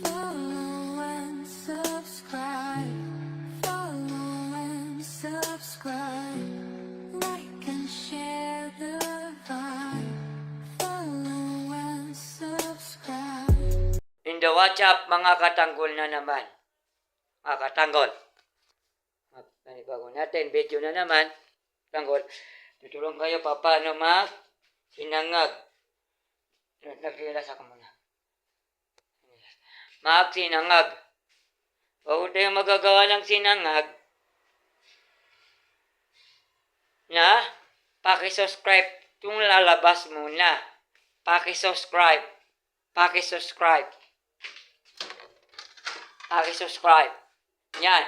Follow and subscribe. Follow and subscribe. Like and share the vibe. Follow and subscribe. In the WhatsApp, mga katanggol na naman. Mga katanggol. Panibago natin, video na naman. Tanggol. Tutulong kayo pa paano mag sinangag. Nagkilas ako muna. Mag sinangag. Huwag tayo magagawa ng sinangag. Na, pakisubscribe yung lalabas muna. Pakisubscribe. Pakisubscribe. Pakisubscribe. Yan.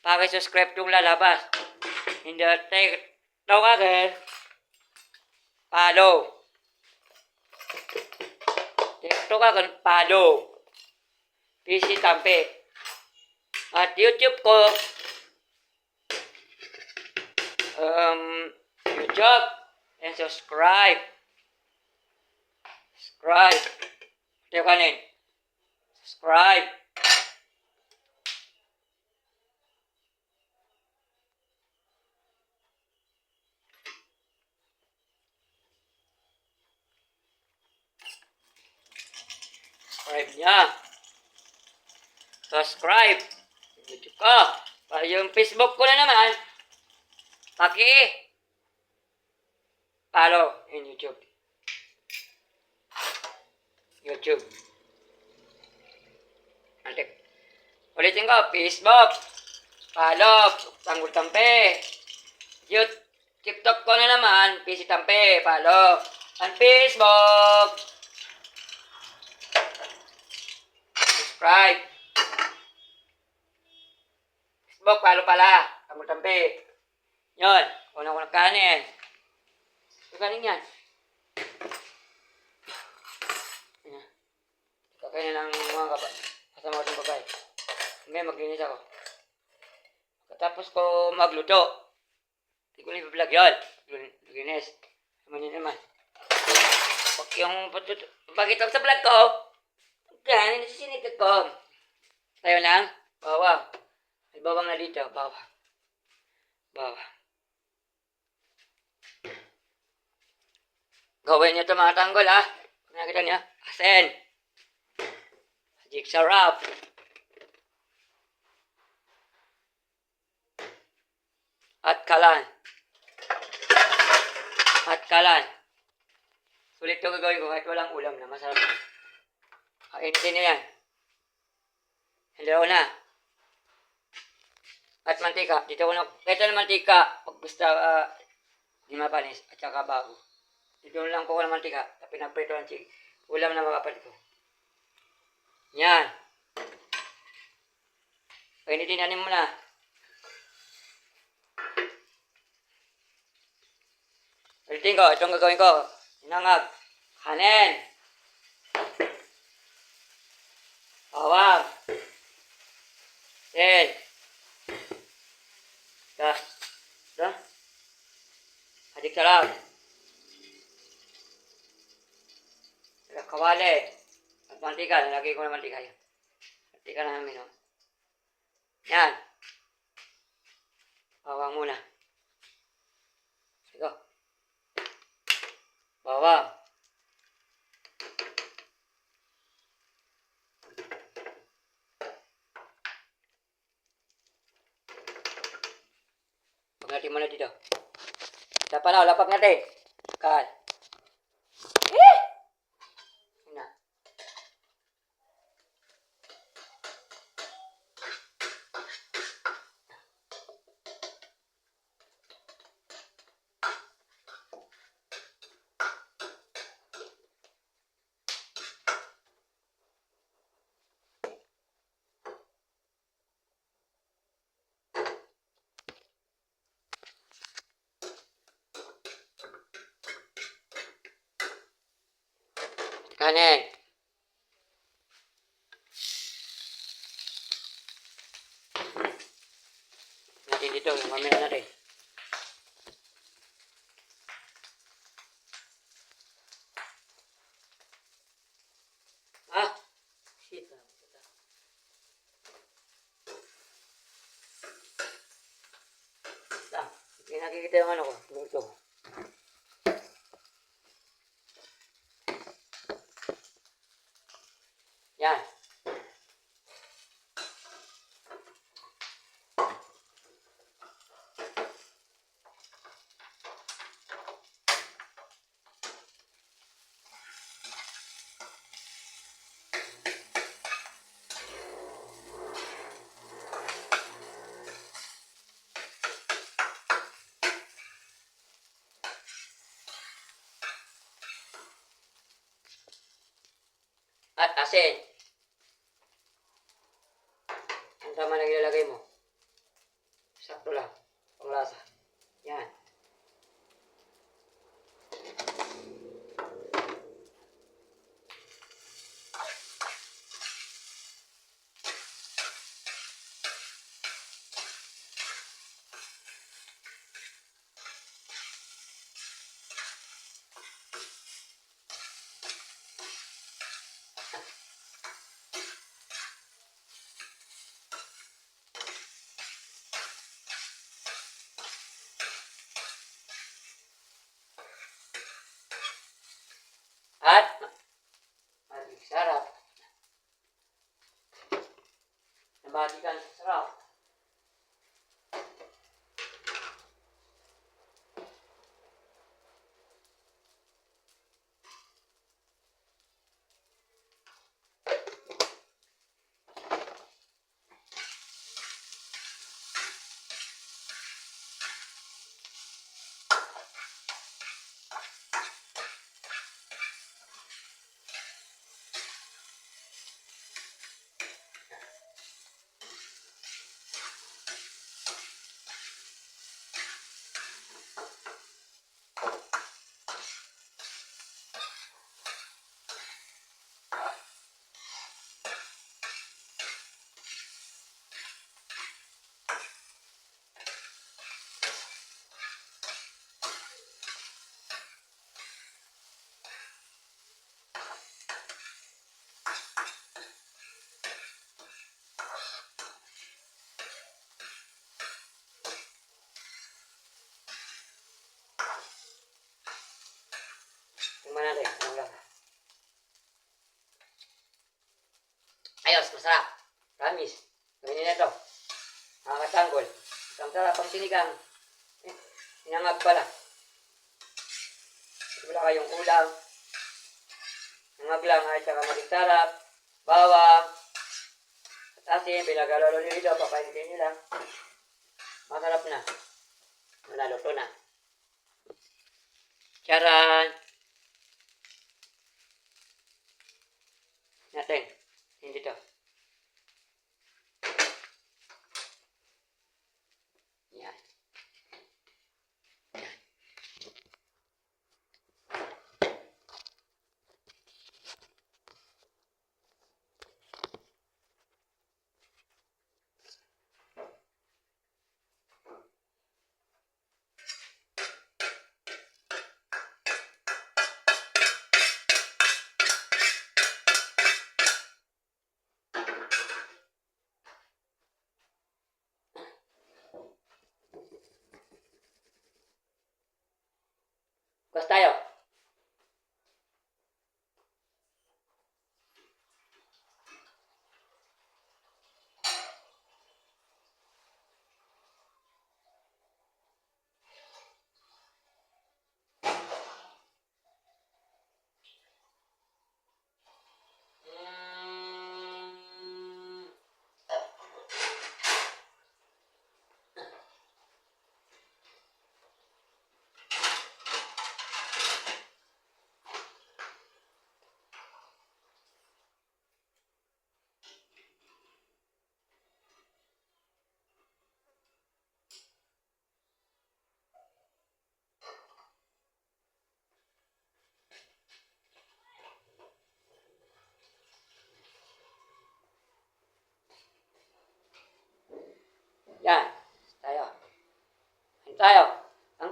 Pakisubscribe yung lalabas. Hindi tayo tawagan. Follow. TikTok akan follow. PC Tampe. At YouTube ko. Um, YouTube. And subscribe. Subscribe. Ito kanin. Subscribe. Subscribe niya. Subscribe. YouTube ko. Para yung Facebook ko na naman. Paki. Follow in YouTube. YouTube. Antik. Ulitin ko, Facebook. Follow, Tanggol Tampe. YouTube. TikTok ko na naman, PC Tampe. Follow. Ang Facebook. Subscribe. Facebook, follow pala. Tampe. Yun. Unang-unang kanin. Yung kanin yan. Kakainin ng mga kapa. Kasama ko itong babae. Ngayon, maglinis ako. Katapos ko magluto. Hindi ko na i-vlog yun. Maglinis. Naman yun naman. Pag yung patut... Pagkita ko sa vlog ko, yan, nasisinig ko. Tayo lang. Bawang. May bawang na dito. Bawang. Bawang. Gawin niyo ito mga tanggol ha. Nakita niyo. Asen. Magic sarap. At kalan. At kalan. Sulit ito gagawin ko kahit walang ulam na. Masarap na. Kainitin niyo yan. Hello na. At mantika. Dito ko na. Ito na mantika. Pag gusto uh, di mapanis. At saka bago. Dito lang ko ng mantika. Pinagprito ang chig. Ulam na makapalit ko. Yan. Painitin natin mo na. Ulitin ko. Itong gagawin ko. Inangag. Kanin. Bawang. Ten. Das. Da. Adik sarap. Saka kawali. At mantika. Nalagay ko na mantika yan. Mantika na namin, oh. Yan. Bawang muna. Sige. Bawang. Pag natin muna dito. Dapat na, lapak natin. Kan. Kanin. Natin dito, mamaya natin. nakikita yung ano ko. Luto. Yan. At asin. Ang tama na ilalagay mo. Sakto lang. Panglasa. Yan. At maging sarap. Nabati ka sa sarap. Masarap. Promise. Gawin na ito. Mga katanggol. Ang sarap ang sinigang. Eh, sinangag pala. Wala kayong ulam. Nangag lang ay saka maging sarap. Bawang. At asin, pinagalolo nyo dito. Papainitin nyo lang. Masarap na. Naluto na. Charan!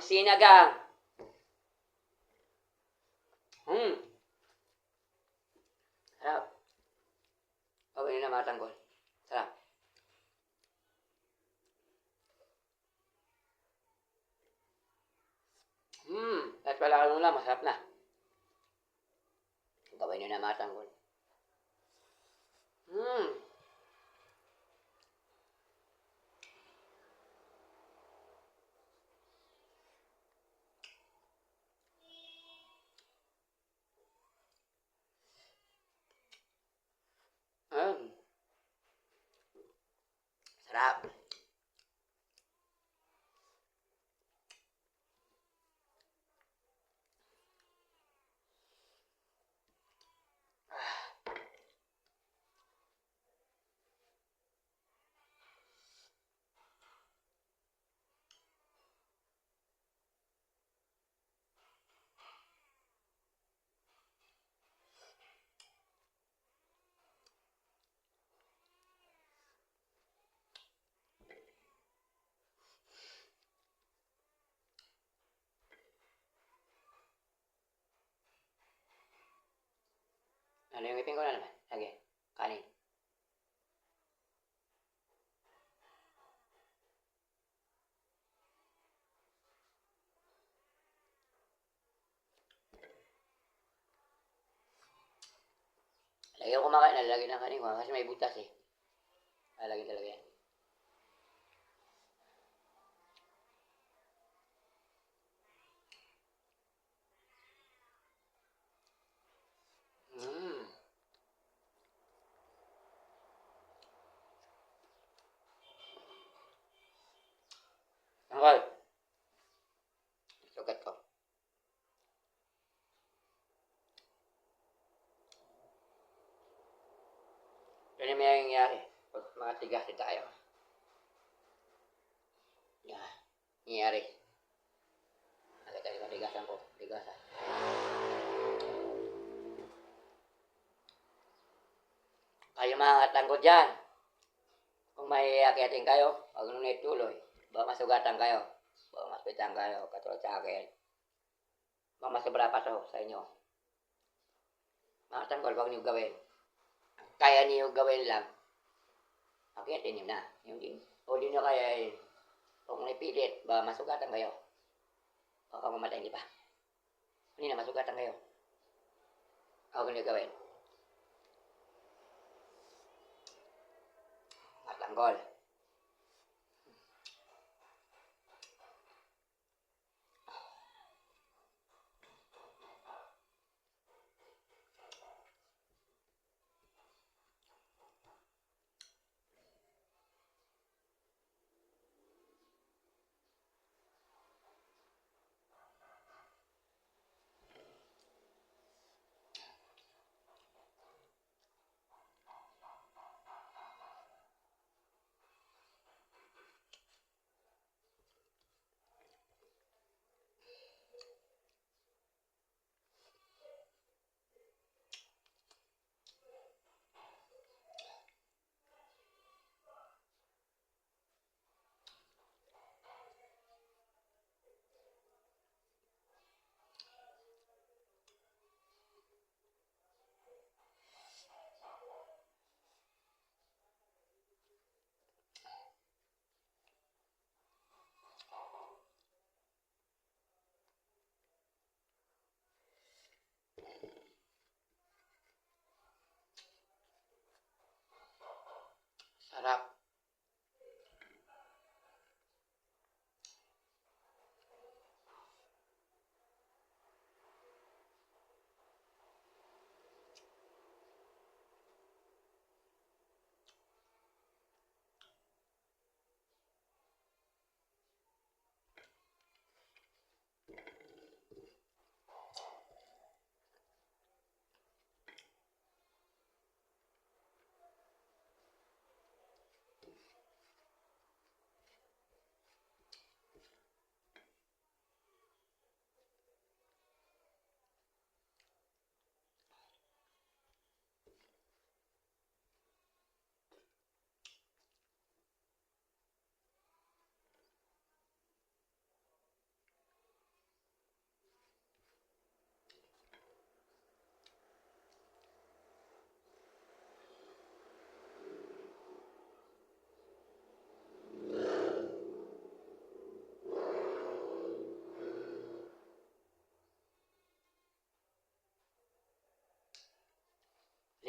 sinagang. Hmm. Sarap. Huwag nila matanggol. Sarap. Hmm. At wala kang ulam, masarap na. Gawin nyo na matanggol. Sarap. Ipin ko na naman? Lagi. Kanin. Kumakain, lalagyan ng kanin ko kasi may butas eh. Lalagyan talaga yan. Yan yung may nangyayari. Pag mga tigas tayo. Yan. Nangyayari. Nakita ko tigasan ko. Tigasan. Kayo mga tanggol dyan. Kung may akitin kayo, huwag nung tuloy. Baka masugatan kayo. Baka maspitan kayo. Katulad sa akin. Baka masobra pa to sa inyo. Mga tanggol, huwag niyo gawin. Kaya niyo gawin lang. Akitin niyo na. Yung din. O di niyo kaya yun. Kung may pilit, baka masugatan kayo. Baka mamatay di pa. Hindi na masugatan kayo. Huwag niyo gawin.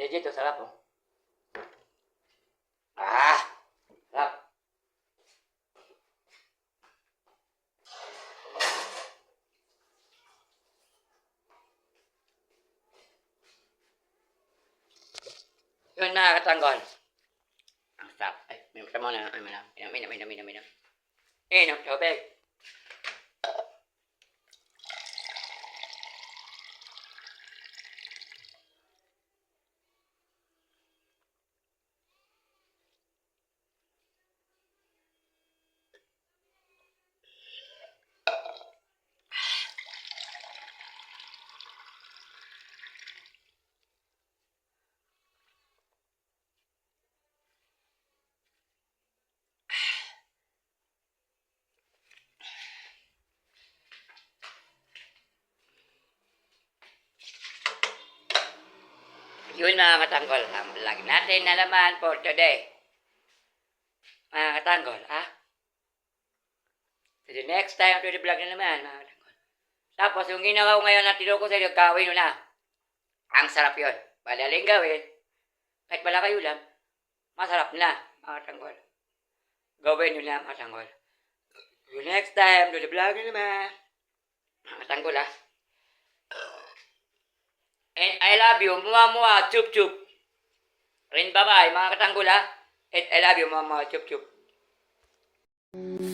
Mga tanggol. Sarap oh. Ah! Sarap. Yun mga katanggol. Ang sarap. Ay, may mata mo na. Ay. Minam, minam, minam, minam, minam. Inom, tubig. Yun mga katanggol, ang vlog natin na naman for today. Mga katanggol, ha? To the next time to the vlog na naman, mga katanggol. Tapos yung ginawa ko ngayon na tinuro sa inyo, gawin nyo na. Ang sarap yun. Balaling gawin. Kahit wala kayo lang, masarap na, mga katanggol. Gawin nyo na, mga katanggol. The next time to the vlog na naman. Mga katanggol, ha? And I love you, mua mua, chup chup. Rin bye-bye, mga katanggol ha. And I love you, mua mua, chup chup. Follow